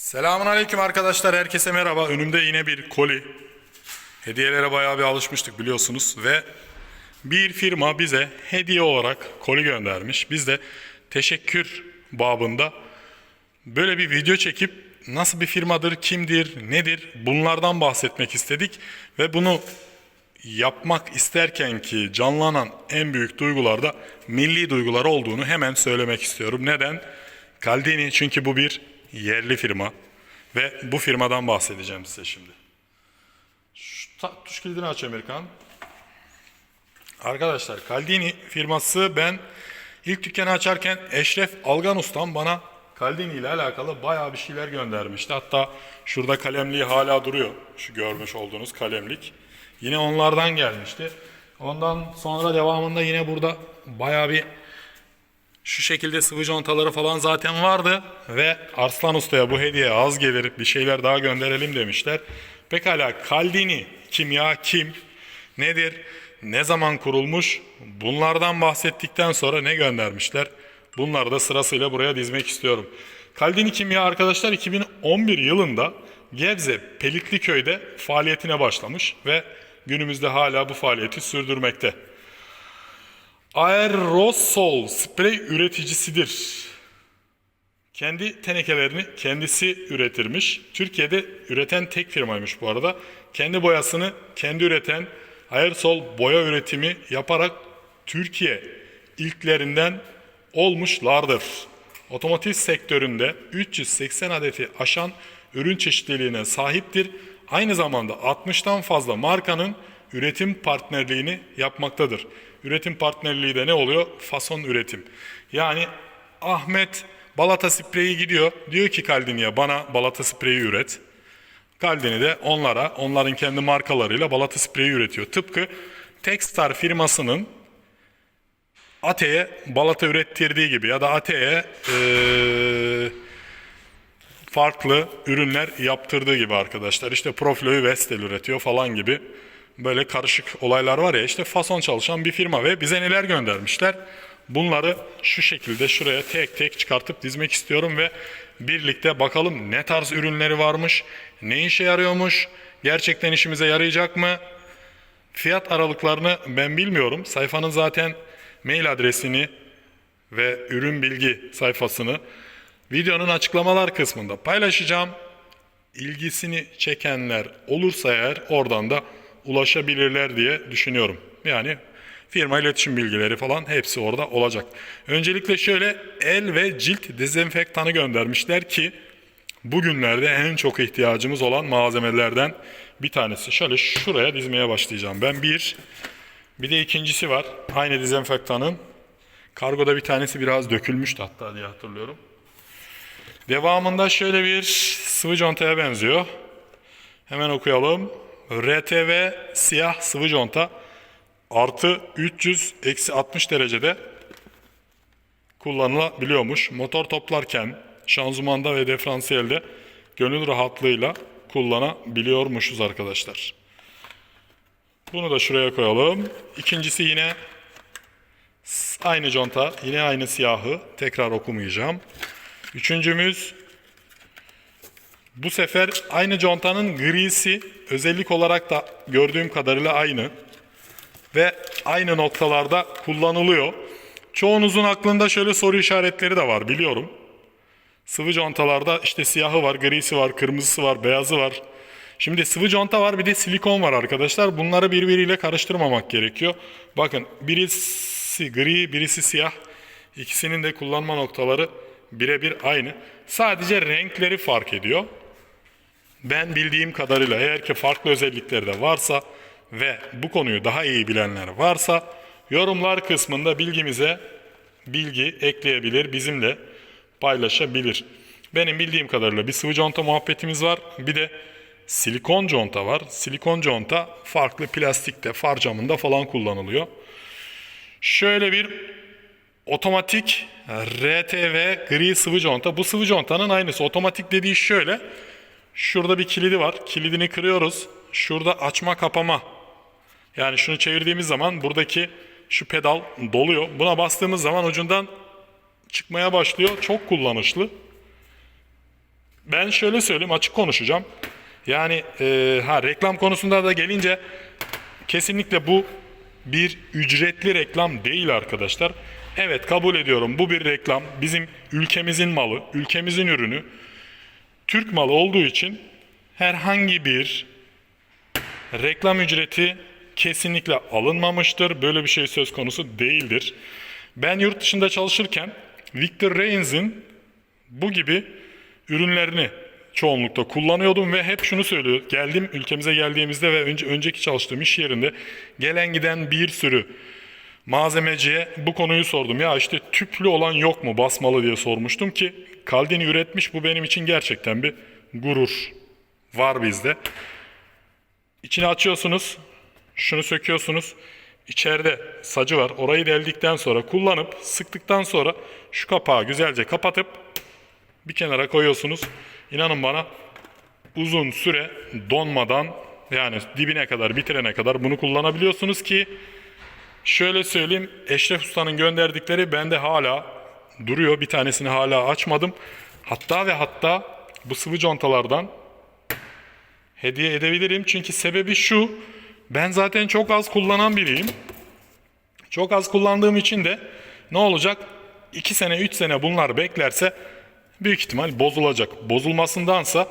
Selamun aleyküm arkadaşlar. Herkese merhaba. Önümde yine bir koli. Hediyelere bayağı bir alışmıştık biliyorsunuz ve bir firma bize hediye olarak koli göndermiş. Biz de teşekkür babında böyle bir video çekip nasıl bir firmadır, kimdir, nedir bunlardan bahsetmek istedik ve bunu yapmak isterken ki canlanan en büyük duygularda milli duygular olduğunu hemen söylemek istiyorum. Neden? Caldini çünkü bu bir yerli firma ve bu firmadan bahsedeceğim size şimdi. Şu ta- tuş kilidini aç Amerikan. Arkadaşlar Caldini firması ben ilk dükkanı açarken Eşref Algan Ustam bana Caldini ile alakalı bayağı bir şeyler göndermişti. Hatta şurada kalemliği hala duruyor. Şu görmüş olduğunuz kalemlik. Yine onlardan gelmişti. Ondan sonra devamında yine burada bayağı bir şu şekilde sıvı contaları falan zaten vardı ve Arslan Usta'ya bu hediye az gelir bir şeyler daha gönderelim demişler. Pekala Caldini kimya kim? Nedir? Ne zaman kurulmuş? Bunlardan bahsettikten sonra ne göndermişler? Bunları da sırasıyla buraya dizmek istiyorum. Caldini Kimya arkadaşlar 2011 yılında Gebze Pelitliköy'de faaliyetine başlamış ve günümüzde hala bu faaliyeti sürdürmekte. Aerosol sprey üreticisidir. Kendi tenekelerini kendisi üretirmiş. Türkiye'de üreten tek firmaymış bu arada. Kendi boyasını kendi üreten aerosol boya üretimi yaparak Türkiye ilklerinden olmuşlardır. Otomotiv sektöründe 380 adeti aşan ürün çeşitliliğine sahiptir. Aynı zamanda 60'tan fazla markanın üretim partnerliğini yapmaktadır. Üretim partnerliği de ne oluyor? Fason üretim. Yani Ahmet balata spreyi gidiyor. Diyor ki Kaldini'ye bana balata spreyi üret. Kaldini de onlara, onların kendi markalarıyla balata spreyi üretiyor. Tıpkı Texstar firmasının Ate'ye balata ürettirdiği gibi ya da Ate'ye eee, farklı ürünler yaptırdığı gibi arkadaşlar. İşte Profilo'yu Vestel üretiyor falan gibi böyle karışık olaylar var ya işte fason çalışan bir firma ve bize neler göndermişler. Bunları şu şekilde şuraya tek tek çıkartıp dizmek istiyorum ve birlikte bakalım ne tarz ürünleri varmış, ne işe yarıyormuş, gerçekten işimize yarayacak mı? Fiyat aralıklarını ben bilmiyorum. Sayfanın zaten mail adresini ve ürün bilgi sayfasını videonun açıklamalar kısmında paylaşacağım. İlgisini çekenler olursa eğer oradan da ulaşabilirler diye düşünüyorum. Yani firma iletişim bilgileri falan hepsi orada olacak. Öncelikle şöyle el ve cilt dezenfektanı göndermişler ki bugünlerde en çok ihtiyacımız olan malzemelerden bir tanesi. Şöyle şuraya dizmeye başlayacağım. Ben bir, bir de ikincisi var. Aynı dezenfektanın. Kargoda bir tanesi biraz dökülmüştü hatta diye hatırlıyorum. Devamında şöyle bir sıvı contaya benziyor. Hemen okuyalım. RTV siyah sıvı conta artı 300 eksi 60 derecede kullanılabiliyormuş. Motor toplarken şanzımanda ve diferansiyelde gönül rahatlığıyla kullanabiliyormuşuz arkadaşlar. Bunu da şuraya koyalım. İkincisi yine aynı conta, yine aynı siyahı. Tekrar okumayacağım. Üçüncümüz bu sefer aynı contanın grisi özellik olarak da gördüğüm kadarıyla aynı. Ve aynı noktalarda kullanılıyor. Çoğunuzun aklında şöyle soru işaretleri de var biliyorum. Sıvı contalarda işte siyahı var, grisi var, kırmızısı var, beyazı var. Şimdi sıvı conta var bir de silikon var arkadaşlar. Bunları birbiriyle karıştırmamak gerekiyor. Bakın birisi gri, birisi siyah. İkisinin de kullanma noktaları birebir aynı. Sadece renkleri fark ediyor. Ben bildiğim kadarıyla eğer ki farklı özellikleri de varsa ve bu konuyu daha iyi bilenler varsa yorumlar kısmında bilgimize bilgi ekleyebilir, bizimle paylaşabilir. Benim bildiğim kadarıyla bir sıvı conta muhabbetimiz var. Bir de silikon conta var. Silikon conta farklı plastikte, far camında falan kullanılıyor. Şöyle bir otomatik RTV gri sıvı conta. Bu sıvı contanın aynısı. Otomatik dediği şöyle. Şurada bir kilidi var. Kilidini kırıyoruz. Şurada açma kapama. Yani şunu çevirdiğimiz zaman buradaki şu pedal doluyor. Buna bastığımız zaman ucundan çıkmaya başlıyor. Çok kullanışlı. Ben şöyle söyleyeyim açık konuşacağım. Yani e, ha reklam konusunda da gelince kesinlikle bu bir ücretli reklam değil arkadaşlar. Evet kabul ediyorum bu bir reklam. Bizim ülkemizin malı, ülkemizin ürünü. Türk malı olduğu için herhangi bir reklam ücreti kesinlikle alınmamıştır. Böyle bir şey söz konusu değildir. Ben yurt dışında çalışırken Victor Reigns'in bu gibi ürünlerini çoğunlukla kullanıyordum ve hep şunu söylüyor. Geldim ülkemize geldiğimizde ve önce, önceki çalıştığım iş yerinde gelen giden bir sürü malzemeciye bu konuyu sordum. Ya işte tüplü olan yok mu basmalı diye sormuştum ki Kaldini üretmiş bu benim için gerçekten bir gurur var bizde. İçini açıyorsunuz, şunu söküyorsunuz. İçeride sacı var. Orayı deldikten sonra kullanıp sıktıktan sonra şu kapağı güzelce kapatıp bir kenara koyuyorsunuz. İnanın bana uzun süre donmadan yani dibine kadar bitirene kadar bunu kullanabiliyorsunuz ki şöyle söyleyeyim Eşref Usta'nın gönderdikleri bende hala duruyor. Bir tanesini hala açmadım. Hatta ve hatta bu sıvı contalardan hediye edebilirim. Çünkü sebebi şu. Ben zaten çok az kullanan biriyim. Çok az kullandığım için de ne olacak? 2 sene 3 sene bunlar beklerse büyük ihtimal bozulacak. Bozulmasındansa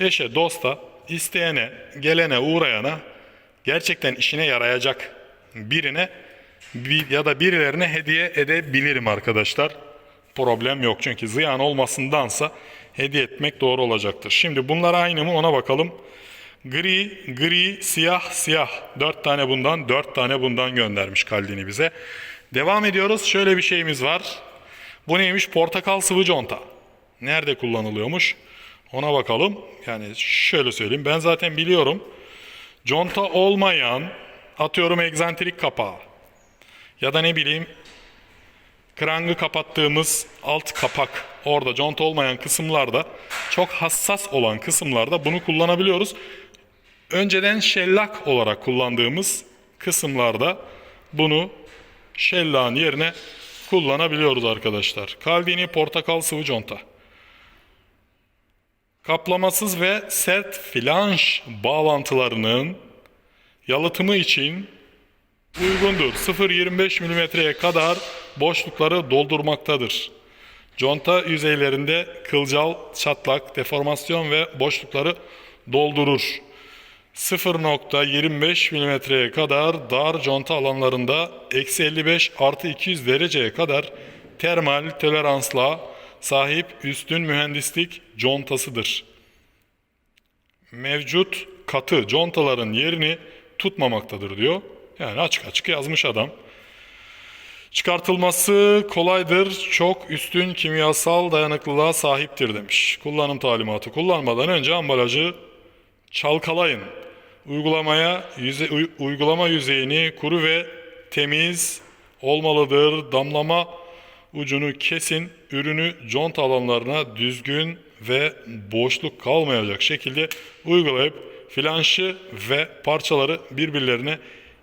eşe, dosta, isteyene, gelene, uğrayana gerçekten işine yarayacak birine bir, ya da birilerine hediye edebilirim arkadaşlar. Problem yok çünkü ziyan olmasındansa hediye etmek doğru olacaktır. Şimdi bunlar aynı mı ona bakalım. Gri, gri, siyah, siyah. Dört tane bundan, dört tane bundan göndermiş Kaldini bize. Devam ediyoruz. Şöyle bir şeyimiz var. Bu neymiş? Portakal sıvı conta. Nerede kullanılıyormuş? Ona bakalım. Yani şöyle söyleyeyim. Ben zaten biliyorum. Conta olmayan, atıyorum egzantrik kapağı. Ya da ne bileyim krangı kapattığımız alt kapak orada conta olmayan kısımlarda çok hassas olan kısımlarda bunu kullanabiliyoruz. Önceden şellak olarak kullandığımız kısımlarda bunu şellağın yerine kullanabiliyoruz arkadaşlar. Caldini portakal sıvı conta. Kaplamasız ve sert flanş bağlantılarının yalıtımı için uygundur. 0.25 mm'ye kadar boşlukları doldurmaktadır. Conta yüzeylerinde kılcal, çatlak, deformasyon ve boşlukları doldurur. 0.25 mm'ye kadar dar conta alanlarında eksi 55 artı 200 dereceye kadar termal toleransla sahip üstün mühendislik contasıdır. Mevcut katı contaların yerini tutmamaktadır diyor. Yani açık açık yazmış adam. Çıkartılması kolaydır, çok üstün kimyasal dayanıklılığa sahiptir demiş. Kullanım talimatı kullanmadan önce ambalajı çalkalayın. Uygulamaya yüze, uy- uygulama yüzeyini kuru ve temiz olmalıdır. Damlama ucunu kesin. Ürünü conta alanlarına düzgün ve boşluk kalmayacak şekilde uygulayıp flanşı ve parçaları birbirlerine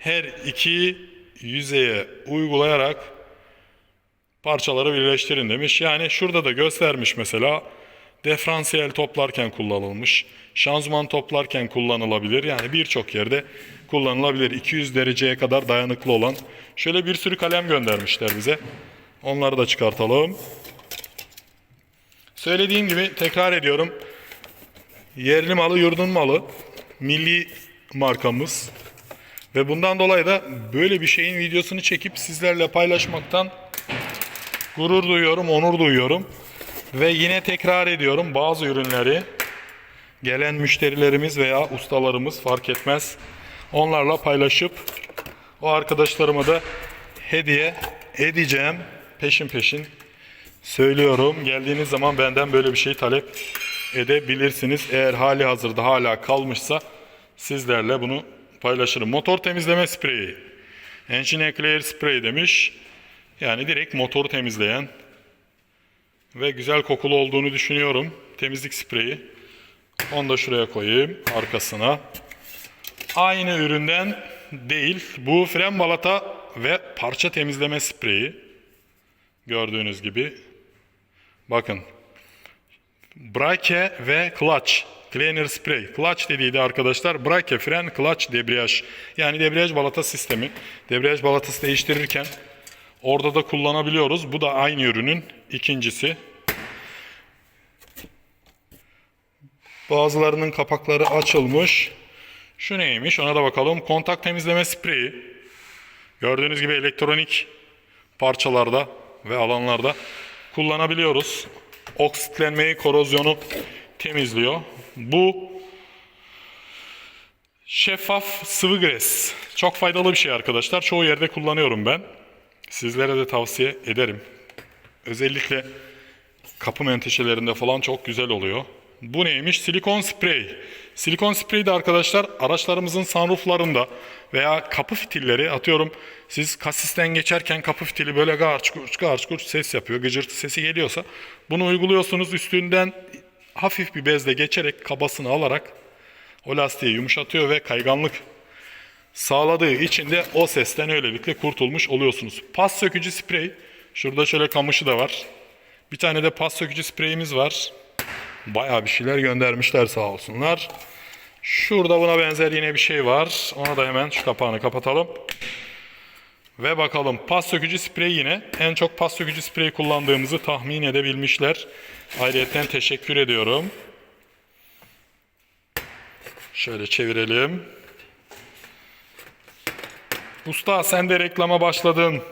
her iki yüzeye uygulayarak parçaları birleştirin demiş. Yani şurada da göstermiş mesela diferansiyel toplarken kullanılmış. Şanzıman toplarken kullanılabilir. Yani birçok yerde kullanılabilir. 200 dereceye kadar dayanıklı olan. Şöyle bir sürü kalem göndermişler bize. Onları da çıkartalım. Söylediğim gibi tekrar ediyorum. Yerli malı, yurdun malı. Milli markamız. Ve bundan dolayı da böyle bir şeyin videosunu çekip sizlerle paylaşmaktan gurur duyuyorum, onur duyuyorum. Ve yine tekrar ediyorum bazı ürünleri gelen müşterilerimiz veya ustalarımız fark etmez. Onlarla paylaşıp o arkadaşlarıma da hediye edeceğim peşin peşin. Söylüyorum geldiğiniz zaman benden böyle bir şey talep edebilirsiniz. Eğer hali hazırda hala kalmışsa sizlerle bunu paylaşırım. Motor temizleme spreyi. Engine Clear Spray demiş. Yani direkt motoru temizleyen ve güzel kokulu olduğunu düşünüyorum. Temizlik spreyi. Onu da şuraya koyayım arkasına. Aynı üründen değil. Bu fren balata ve parça temizleme spreyi. Gördüğünüz gibi. Bakın. Brake ve clutch. Cleaner spray. Clutch dediydi arkadaşlar. Brake, fren, clutch, debriyaj. Yani debriyaj balata sistemi. Debriyaj balatası değiştirirken orada da kullanabiliyoruz. Bu da aynı ürünün ikincisi. Bazılarının kapakları açılmış. Şu neymiş ona da bakalım. Kontak temizleme spreyi. Gördüğünüz gibi elektronik parçalarda ve alanlarda kullanabiliyoruz. Oksitlenmeyi, korozyonu temizliyor. Bu şeffaf sıvı gres. Çok faydalı bir şey arkadaşlar. Çoğu yerde kullanıyorum ben. Sizlere de tavsiye ederim. Özellikle kapı menteşelerinde falan çok güzel oluyor. Bu neymiş? Silikon sprey. Silikon sprey de arkadaşlar araçlarımızın sunrooflarında veya kapı fitilleri atıyorum siz kasisten geçerken kapı fitili böyle garç kurç garç kurç ses yapıyor. Gıcırtı sesi geliyorsa bunu uyguluyorsunuz üstünden hafif bir bezle geçerek kabasını alarak o lastiği yumuşatıyor ve kayganlık sağladığı için de o sesten öylelikle kurtulmuş oluyorsunuz. Pas sökücü sprey. Şurada şöyle kamışı da var. Bir tane de pas sökücü spreyimiz var. Bayağı bir şeyler göndermişler sağ olsunlar. Şurada buna benzer yine bir şey var. Ona da hemen şu kapağını kapatalım. Ve bakalım pas sökücü sprey yine. En çok pas sökücü sprey kullandığımızı tahmin edebilmişler. Ayrıyeten teşekkür ediyorum. Şöyle çevirelim. Usta sen de reklama başladın.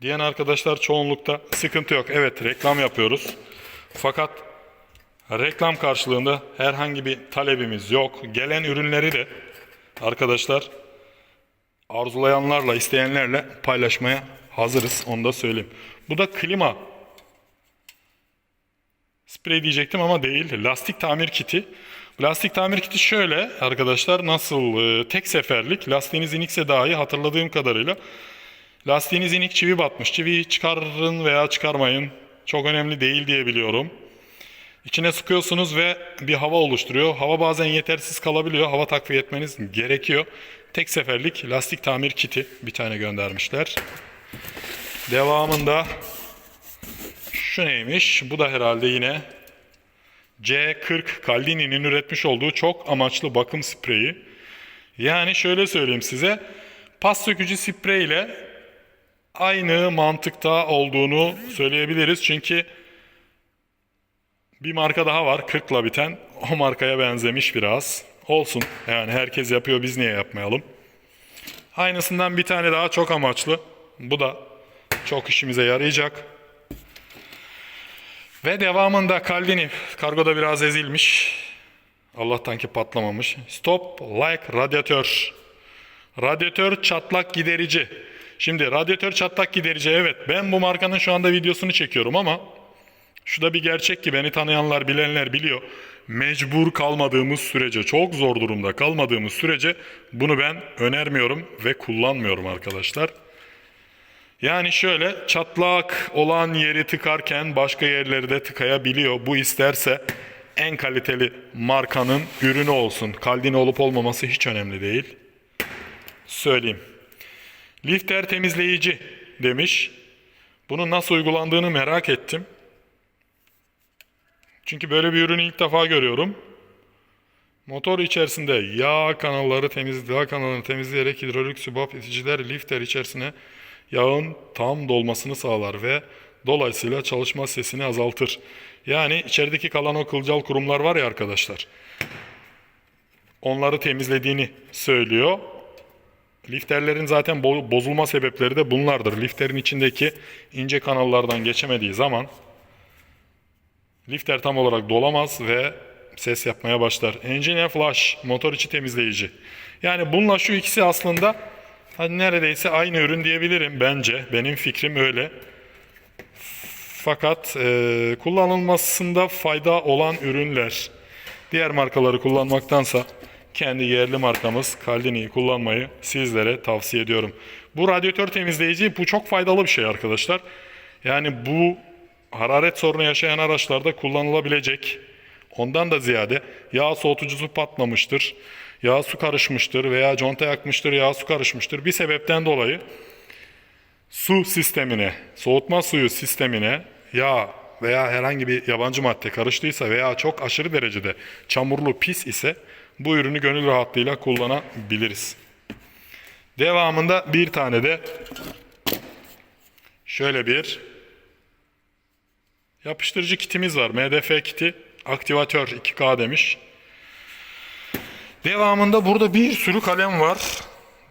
Diyen arkadaşlar çoğunlukta sıkıntı yok. Evet reklam yapıyoruz. Fakat reklam karşılığında herhangi bir talebimiz yok. Gelen ürünleri de arkadaşlar arzulayanlarla, isteyenlerle paylaşmaya hazırız. Onu da söyleyeyim. Bu da klima sprey diyecektim ama değil. Lastik tamir kiti. Lastik tamir kiti şöyle arkadaşlar nasıl e, tek seferlik lastiğiniz inikse dahi hatırladığım kadarıyla lastiğiniz inik çivi batmış. Çiviyi çıkarın veya çıkarmayın. Çok önemli değil diye biliyorum. İçine sıkıyorsunuz ve bir hava oluşturuyor. Hava bazen yetersiz kalabiliyor. Hava takviye etmeniz gerekiyor. Tek seferlik lastik tamir kiti bir tane göndermişler. Devamında şu neymiş? Bu da herhalde yine C40 Caldini'nin üretmiş olduğu çok amaçlı bakım spreyi. Yani şöyle söyleyeyim size. Pas sökücü sprey ile aynı mantıkta olduğunu söyleyebiliriz. Çünkü bir marka daha var 40 ile biten. O markaya benzemiş biraz. Olsun. Yani herkes yapıyor biz niye yapmayalım. Aynısından bir tane daha çok amaçlı. Bu da çok işimize yarayacak. Ve devamında Caldini. Kargoda biraz ezilmiş. Allah'tan ki patlamamış. Stop like radyatör. Radyatör çatlak giderici. Şimdi radyatör çatlak giderici evet ben bu markanın şu anda videosunu çekiyorum ama şu da bir gerçek ki beni tanıyanlar bilenler biliyor. Mecbur kalmadığımız sürece çok zor durumda kalmadığımız sürece bunu ben önermiyorum ve kullanmıyorum arkadaşlar. Yani şöyle çatlak olan yeri tıkarken başka yerleri de tıkayabiliyor. Bu isterse en kaliteli markanın ürünü olsun. Kaldini olup olmaması hiç önemli değil. Söyleyeyim. Lifter temizleyici demiş. Bunun nasıl uygulandığını merak ettim. Çünkü böyle bir ürünü ilk defa görüyorum. Motor içerisinde yağ kanalları temiz yağ kanalını temizleyerek hidrolik sübap iticiler lifter içerisine yağın tam dolmasını sağlar ve dolayısıyla çalışma sesini azaltır. Yani içerideki kalan o kılcal kurumlar var ya arkadaşlar. Onları temizlediğini söylüyor. Lifterlerin zaten bo- bozulma sebepleri de bunlardır. Lifterin içindeki ince kanallardan geçemediği zaman lifter tam olarak dolamaz ve ses yapmaya başlar. Engine flush, motor içi temizleyici. Yani bununla şu ikisi aslında hani neredeyse aynı ürün diyebilirim bence. Benim fikrim öyle. Fakat e, kullanılmasında fayda olan ürünler. Diğer markaları kullanmaktansa kendi yerli markamız Caldini'yi kullanmayı sizlere tavsiye ediyorum. Bu radyatör temizleyici bu çok faydalı bir şey arkadaşlar. Yani bu hararet sorunu yaşayan araçlarda kullanılabilecek. Ondan da ziyade yağ soğutucusu patlamıştır, yağ su karışmıştır veya conta yakmıştır, yağ su karışmıştır. Bir sebepten dolayı su sistemine, soğutma suyu sistemine yağ veya herhangi bir yabancı madde karıştıysa veya çok aşırı derecede çamurlu pis ise bu ürünü gönül rahatlığıyla kullanabiliriz. Devamında bir tane de şöyle bir yapıştırıcı kitimiz var. MDF kiti aktivatör 2K demiş. Devamında burada bir sürü kalem var.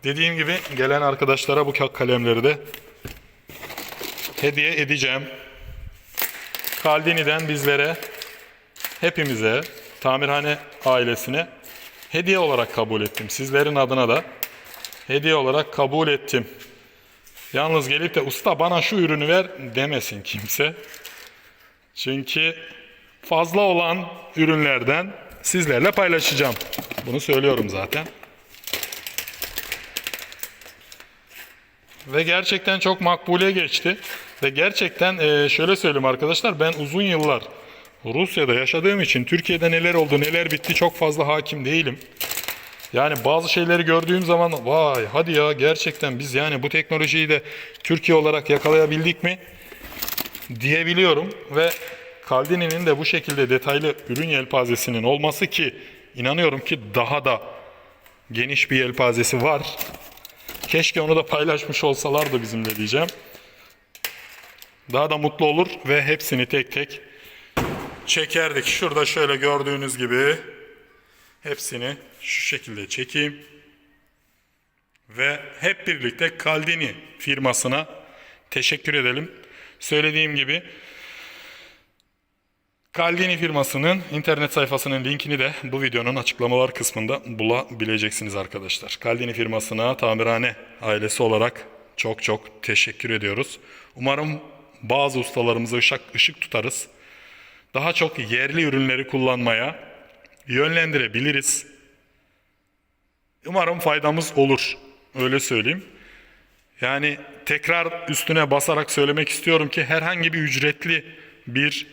Dediğim gibi gelen arkadaşlara bu kalemleri de hediye edeceğim. Kaldini'den bizlere, hepimize, tamirhane ailesine hediye olarak kabul ettim. Sizlerin adına da hediye olarak kabul ettim. Yalnız gelip de usta bana şu ürünü ver demesin kimse. Çünkü fazla olan ürünlerden sizlerle paylaşacağım. Bunu söylüyorum zaten. Ve gerçekten çok makbule geçti. Ve gerçekten e, şöyle söyleyeyim arkadaşlar ben uzun yıllar Rusya'da yaşadığım için Türkiye'de neler oldu neler bitti çok fazla hakim değilim. Yani bazı şeyleri gördüğüm zaman vay hadi ya gerçekten biz yani bu teknolojiyi de Türkiye olarak yakalayabildik mi diyebiliyorum ve Caldini'nin de bu şekilde detaylı ürün yelpazesinin olması ki inanıyorum ki daha da geniş bir yelpazesi var. Keşke onu da paylaşmış olsalardı bizimle diyeceğim. Daha da mutlu olur ve hepsini tek tek çekerdik. Şurada şöyle gördüğünüz gibi hepsini şu şekilde çekeyim. Ve hep birlikte Caldini firmasına teşekkür edelim. Söylediğim gibi Caldini firmasının internet sayfasının linkini de bu videonun açıklamalar kısmında bulabileceksiniz arkadaşlar. Caldini firmasına tamirhane ailesi olarak çok çok teşekkür ediyoruz. Umarım bazı ustalarımıza ışık, ışık tutarız. Daha çok yerli ürünleri kullanmaya yönlendirebiliriz. Umarım faydamız olur. Öyle söyleyeyim. Yani tekrar üstüne basarak söylemek istiyorum ki herhangi bir ücretli bir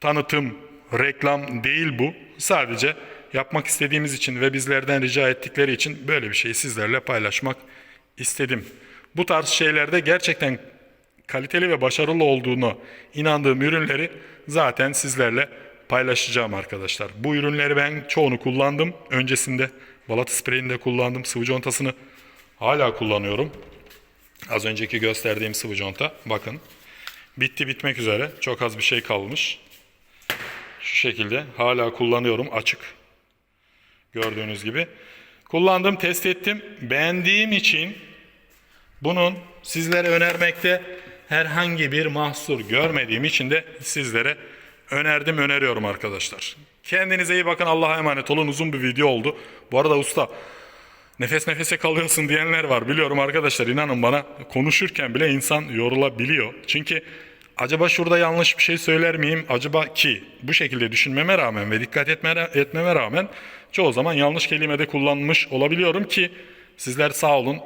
tanıtım, reklam değil bu. Sadece yapmak istediğimiz için ve bizlerden rica ettikleri için böyle bir şeyi sizlerle paylaşmak istedim. Bu tarz şeylerde gerçekten kaliteli ve başarılı olduğunu inandığım ürünleri zaten sizlerle paylaşacağım arkadaşlar. Bu ürünleri ben çoğunu kullandım. Öncesinde balata spreyini de kullandım. Sıvı contasını hala kullanıyorum. Az önceki gösterdiğim sıvı conta. Bakın. Bitti bitmek üzere. Çok az bir şey kalmış. Şu şekilde hala kullanıyorum açık. Gördüğünüz gibi. Kullandım, test ettim. Beğendiğim için bunun sizlere önermekte herhangi bir mahsur görmediğim için de sizlere önerdim, öneriyorum arkadaşlar. Kendinize iyi bakın. Allah'a emanet olun. Uzun bir video oldu. Bu arada usta nefes nefese kalıyorsun diyenler var. Biliyorum arkadaşlar inanın bana konuşurken bile insan yorulabiliyor. Çünkü acaba şurada yanlış bir şey söyler miyim? Acaba ki bu şekilde düşünmeme rağmen ve dikkat etme, etmeme rağmen çoğu zaman yanlış kelimede kullanmış olabiliyorum ki sizler sağ olun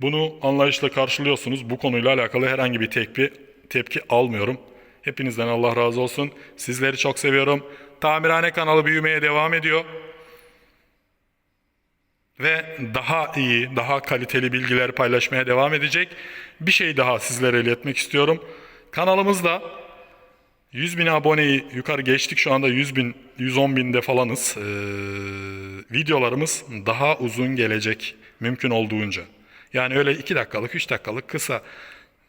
bunu anlayışla karşılıyorsunuz. Bu konuyla alakalı herhangi bir tepki, tepki almıyorum. Hepinizden Allah razı olsun. Sizleri çok seviyorum. Tamirhane kanalı büyümeye devam ediyor. Ve daha iyi, daha kaliteli bilgiler paylaşmaya devam edecek. Bir şey daha sizlere iletmek istiyorum. Kanalımızda 100 bin aboneyi yukarı geçtik. Şu anda 100 bin, 110 binde falanız. Ee, videolarımız daha uzun gelecek mümkün olduğunca. Yani öyle 2 dakikalık, 3 dakikalık kısa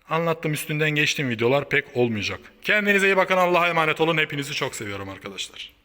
anlattım üstünden geçtiğim videolar pek olmayacak. Kendinize iyi bakın. Allah'a emanet olun. Hepinizi çok seviyorum arkadaşlar.